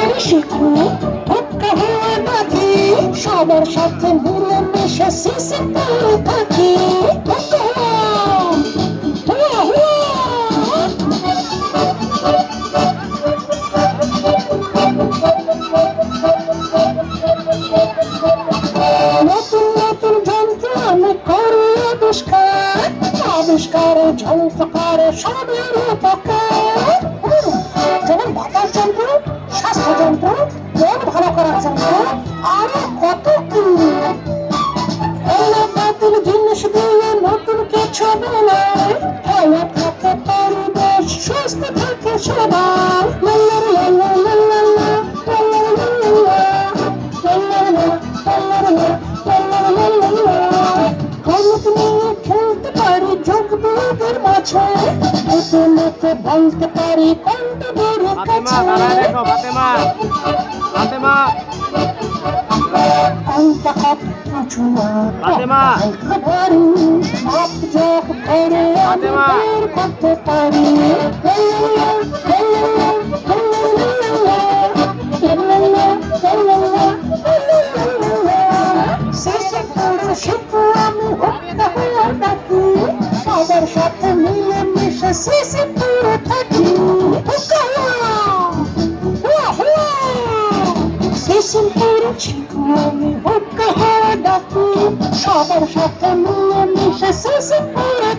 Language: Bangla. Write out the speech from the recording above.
শিকারি শিখু হুক্কা হওয়া নাকি সবার সাথে মিলে মিশে সিসি থাকি। নতুন নতুন যন্ত্র আমি করি আবিষ্কার। আবিষ্কারে যন্ত্র সবের উপকার কিছু বানায় ভালো থাকে পরিবেশ সুস্থ থাকে সবাই নিয়ে খেলতে পারি যোগবিদের মাঝে এতে বলতে পারি কোনটা বড় ফাতেমা দাঁড়ায় দেখো ফাতেমা ফাতেমা কোনটা হাত উঁচু না ফাতেমা। পারি মাপ যোগ করে আমি ফাতেমা। বের করতে পারি লা লা লা, লা লা লা, লা লা লা লা, লা লা লা, লা লা লা, লা লা লা লা। শেষে করে শিখু আমি হুক্কা হয়ে ডাকি সবার সাথে মিলে মিশে শেষে করে থাকি আমি ভক্ত হওয়া ডাকু সবার সাথে মিলে মিশে সেসন করে